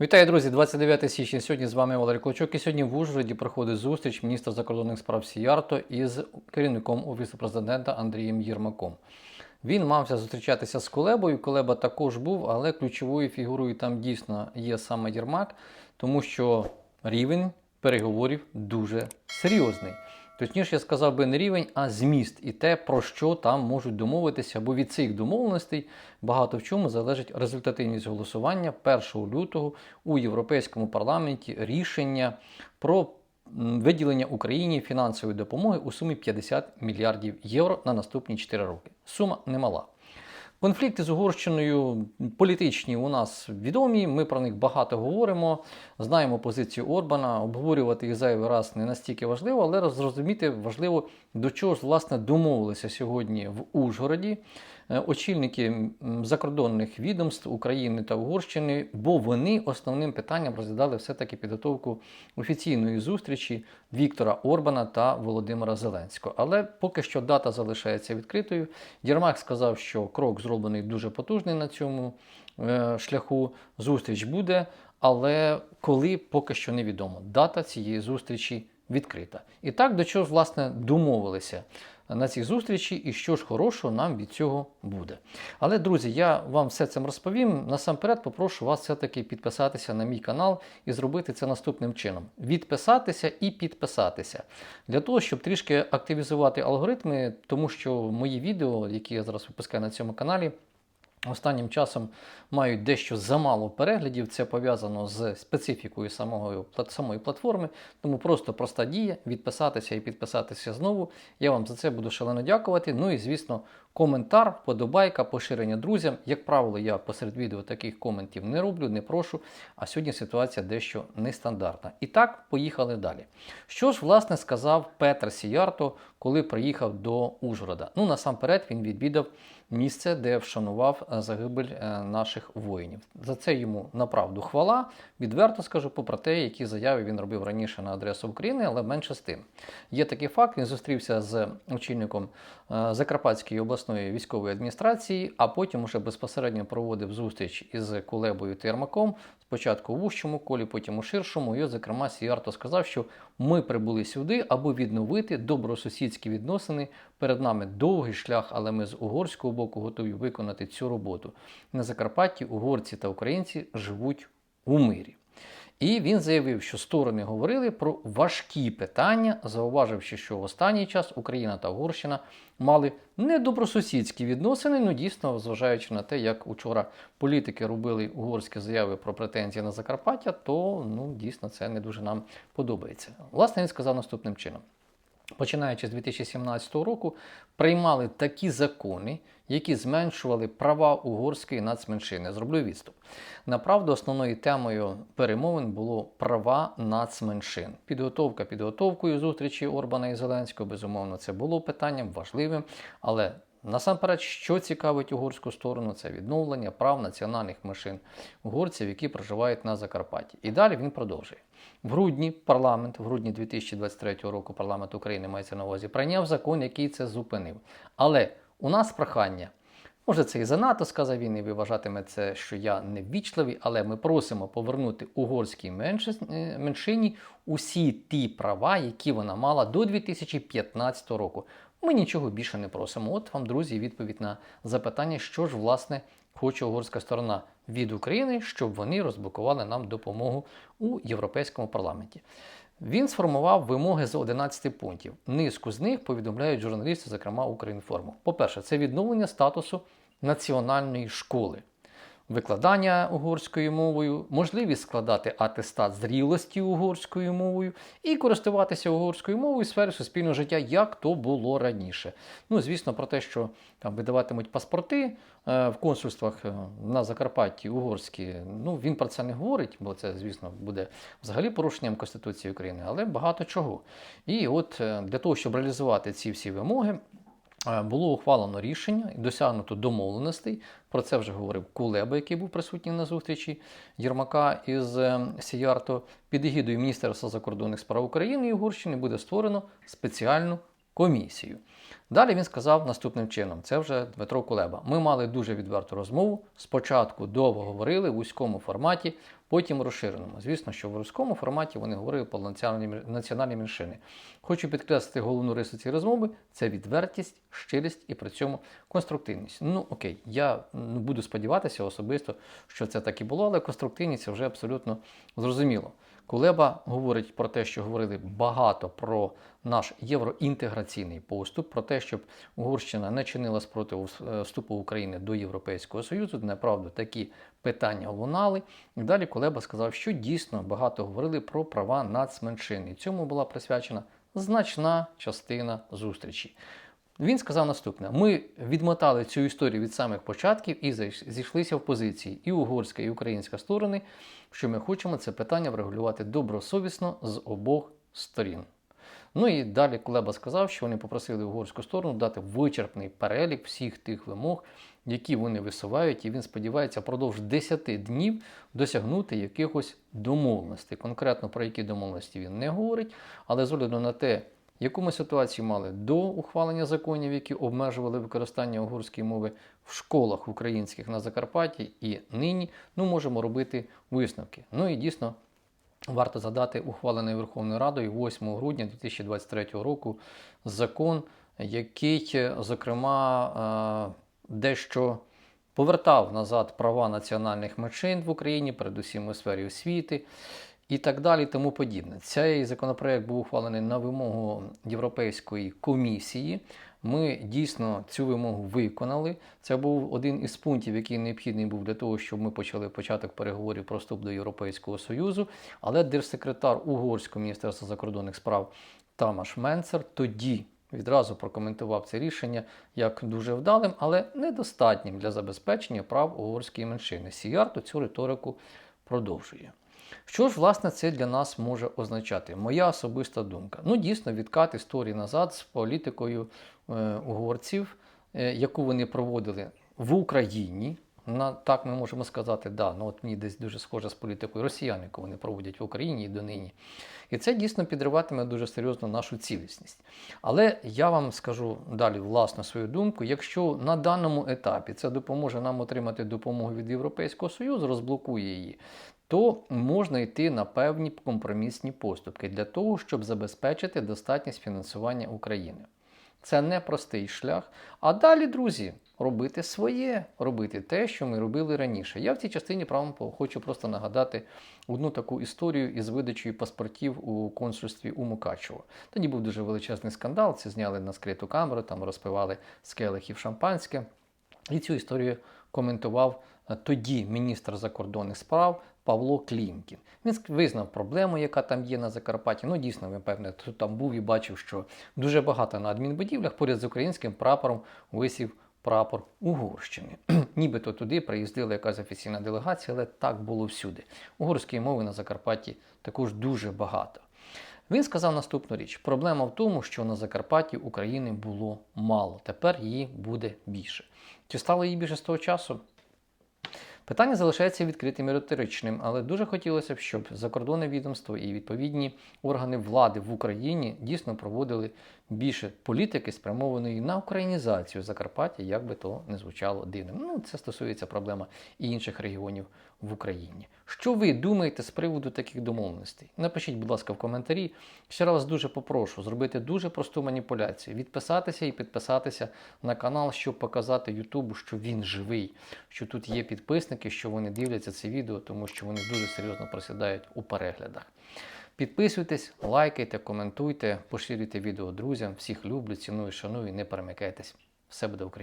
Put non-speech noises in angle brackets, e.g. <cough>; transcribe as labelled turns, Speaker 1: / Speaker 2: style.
Speaker 1: Вітаю, друзі! 29 січня. Сьогодні з вами Валерій Клочок. І сьогодні в Ужгороді проходить зустріч міністра закордонних справ Сіярто із керівником Офісу президента Андрієм Єрмаком. Він мався зустрічатися з Колебою. Колеба також був, але ключовою фігурою там дійсно є саме Єрмак, тому що рівень переговорів дуже серйозний. Точніше, я сказав би не рівень, а зміст і те, про що там можуть домовитися, бо від цих домовленостей багато в чому залежить результативність голосування 1 лютого у Європейському парламенті рішення про виділення Україні фінансової допомоги у сумі 50 мільярдів євро на наступні 4 роки. Сума немала. Конфлікти з Угорщиною політичні у нас відомі. Ми про них багато говоримо. Знаємо позицію Орбана. Обговорювати їх зайвий раз не настільки важливо, але зрозуміти важливо, до чого ж власне домовилися сьогодні в Ужгороді очільники закордонних відомств України та Угорщини, бо вони основним питанням розглядали все-таки підготовку офіційної зустрічі Віктора Орбана та Володимира Зеленського. Але поки що дата залишається відкритою. Єрмак сказав, що крок зроблений дуже потужний на цьому е, шляху. Зустріч буде, але коли поки що невідомо. Дата цієї зустрічі відкрита. І так до чого власне домовилися на цій зустрічі, і що ж хорошого нам від цього буде. Але, друзі, я вам все це розповім. Насамперед попрошу вас все-таки підписатися на мій канал і зробити це наступним чином: відписатися і підписатися. Для того, щоб трішки активізувати алгоритми, тому що мої відео, які я зараз випускаю на цьому каналі, Останнім часом мають дещо замало переглядів. Це пов'язано з специфікою самої, самої платформи. Тому просто проста дія відписатися і підписатися знову. Я вам за це буду шалено дякувати. Ну і звісно, коментар, подобайка, поширення друзям. Як правило, я посеред відео таких коментів не роблю, не прошу. А сьогодні ситуація дещо нестандартна. І так, поїхали далі. Що ж, власне, сказав Петр Сіярто, коли приїхав до Ужгорода? Ну, насамперед, він відвідав місце, де вшанував е, загибель е, наших воїнів. За це йому направду хвала. Відверто скажу, попри те, які заяви він робив раніше на адресу України, але менше з тим. Є такий факт: він зустрівся з очільником е, Закарпатської обласної військової адміністрації, а потім уже безпосередньо проводив зустріч із Кулебою та Єрмаком. Спочатку у вущому колі, потім у ширшому. І, зокрема, Сіярто сказав, що ми прибули сюди, аби відновити добросусідські відносини. Перед нами довгий шлях, але ми з угорського боку готові виконати цю роботу. На Закарпатті угорці та українці живуть у мирі. І він заявив, що сторони говорили про важкі питання, зауваживши, що в останній час Україна та Угорщина мали недобросусідські відносини. Ну дійсно, зважаючи на те, як учора політики робили угорські заяви про претензії на Закарпаття, то ну дійсно це не дуже нам подобається. Власне, він сказав наступним чином. Починаючи з 2017 року, приймали такі закони, які зменшували права угорської нацменшини. Зроблю відступ. Направду, основною темою перемовин було права нацменшин. Підготовка підготовкою зустрічі Орбана і Зеленського, безумовно, це було питанням важливим, але Насамперед, що цікавить угорську сторону, це відновлення прав національних меншин угорців, які проживають на Закарпатті. І далі він продовжує. В грудні парламент, в грудні 2023 року парламент України мається на увазі, прийняв закон, який це зупинив. Але у нас прохання. Може, це і занадто, сказав він, і ви вважатиме це, що я неввічливий, але ми просимо повернути угорській меншині усі ті права, які вона мала до 2015 року. Ми нічого більше не просимо. От вам, друзі, відповідь на запитання, що ж власне хоче угорська сторона від України, щоб вони розблокували нам допомогу у Європейському парламенті. Він сформував вимоги з 11 пунктів. Низку з них повідомляють журналісти, зокрема Українформу. По-перше, це відновлення статусу національної школи, викладання угорською мовою, можливість складати атестат зрілості угорською мовою і користуватися угорською мовою в сфері суспільного життя, як то було раніше. Ну, звісно, про те, що там видаватимуть паспорти е, в консульствах е, на Закарпатті угорські. Ну він про це не говорить, бо це, звісно, буде взагалі порушенням Конституції України, але багато чого. І от е, для того, щоб реалізувати ці всі вимоги. Е, Було ухвалено рішення і досягнуто домовленостей. Про це вже говорив Кулеба, який був присутній на зустрічі Єрмака із е, Сіярто. Під егідою Міністерства закордонних справ України і Угорщини буде створено спеціальну комісію. Далі він сказав наступним чином: це вже Дмитро Кулеба. Ми мали дуже відверту розмову. Спочатку довго говорили в вузькому форматі, потім розширеному. Звісно, що в вузькому форматі вони говорили про національні, меншини. Хочу підкреслити головну рису цієї розмови: це відвертість, щирість і при цьому конструктивність. Ну окей, я ну, буду сподіватися особисто, що це так і було, але конструктивність це вже абсолютно зрозуміло. Кулеба говорить про те, що говорили багато про наш євроінтеграційний поступ, про те, щоб Угорщина не чинила спротиву е, вступу України до Європейського Союзу. Направду такі питання лунали. І далі Кулеба сказав, що дійсно багато говорили про права нацменшин. І цьому була присвячена значна частина зустрічі. Він сказав наступне: ми відмотали цю історію від самих початків і зійшлися в позиції і угорська, і українська сторони, що ми хочемо це питання врегулювати добросовісно з обох сторін. Ну і далі Кулеба сказав, що вони попросили угорську сторону дати вичерпний перелік всіх тих вимог, які вони висувають, і він сподівається впродовж 10 днів досягнути якихось домовленостей. Конкретно про які домовленості він не говорить, але з огляду на те, яку ми ситуацію мали до ухвалення законів, які обмежували використання угорської мови в школах українських на Закарпатті, і нині ну, можемо робити висновки. Ну і дійсно варто задати ухвалений Верховною Радою 8 грудня 2023 року закон, який, зокрема, е, дещо повертав назад права національних меншин в Україні, передусім у сфері освіти і так далі, тому подібне. Цей законопроект був ухвалений на вимогу Європейської комісії. Ми дійсно цю вимогу виконали. Це був один із пунктів, який необхідний був для того, щоб ми почали початок переговорів про вступ до Європейського Союзу. Але держсекретар Угорського міністерства закордонних справ Тамаш Менцер тоді відразу прокоментував це рішення як дуже вдалим, але недостатнім для забезпечення прав угорської меншини. Сіярто цю риторику продовжує. Що ж, власне, це для нас може означати? Моя особиста думка. Ну, дійсно, відкат історії назад з політикою е, угорців, е, яку вони проводили в Україні. На, так ми можемо сказати, да, ну от мені десь дуже схоже з політикою росіян, яку вони проводять в Україні і донині. І це дійсно підриватиме дуже серйозно нашу цілісність. Але я вам скажу далі власну свою думку: якщо на даному етапі це допоможе нам отримати допомогу від Європейського Союзу, розблокує її, то можна йти на певні компромісні поступки для того, щоб забезпечити достатність фінансування України. Це не простий шлях. А далі, друзі, робити своє, робити те, що ми робили раніше. Я в цій частині вам хочу просто нагадати одну таку історію із видачею паспортів у консульстві у Мукачево. Тоді був дуже величезний скандал. Це зняли на скриту камеру, там розпивали з шампанське. І цю історію коментував е, тоді міністр закордонних справ Павло Клімкін. Він визнав проблему, яка там є на Закарпатті. Ну, дійсно, він певне, тут там був і бачив, що дуже багато на адмінбудівлях поряд з українським прапором висів прапор Угорщини. <clears throat> Нібито туди приїздила якась офіційна делегація, але так було всюди. Угорської мови на Закарпатті також дуже багато. Він сказав наступну річ: проблема в тому, що на Закарпатті України було мало. Тепер її буде більше. Чи стало її більше з того часу? Питання залишається відкритим і риторичним, але дуже хотілося б, щоб закордонне відомство і відповідні органи влади в Україні дійсно проводили більше політики, спрямованої на українізацію Закарпаття, як би то не звучало дивним. Ну, це стосується проблема і інших регіонів в Україні. Що ви думаєте з приводу таких домовленостей? Напишіть, будь ласка, в коментарі. Ще раз дуже попрошу зробити дуже просту маніпуляцію: відписатися і підписатися на канал, щоб показати Ютубу, що він живий, що тут є підписники, що вони дивляться це відео, тому що вони дуже серйозно просідають у переглядах. Підписуйтесь, лайкайте, коментуйте, поширюйте відео друзям. Всіх люблю, ціную, шаную, не перемикайтесь. Все буде Україна!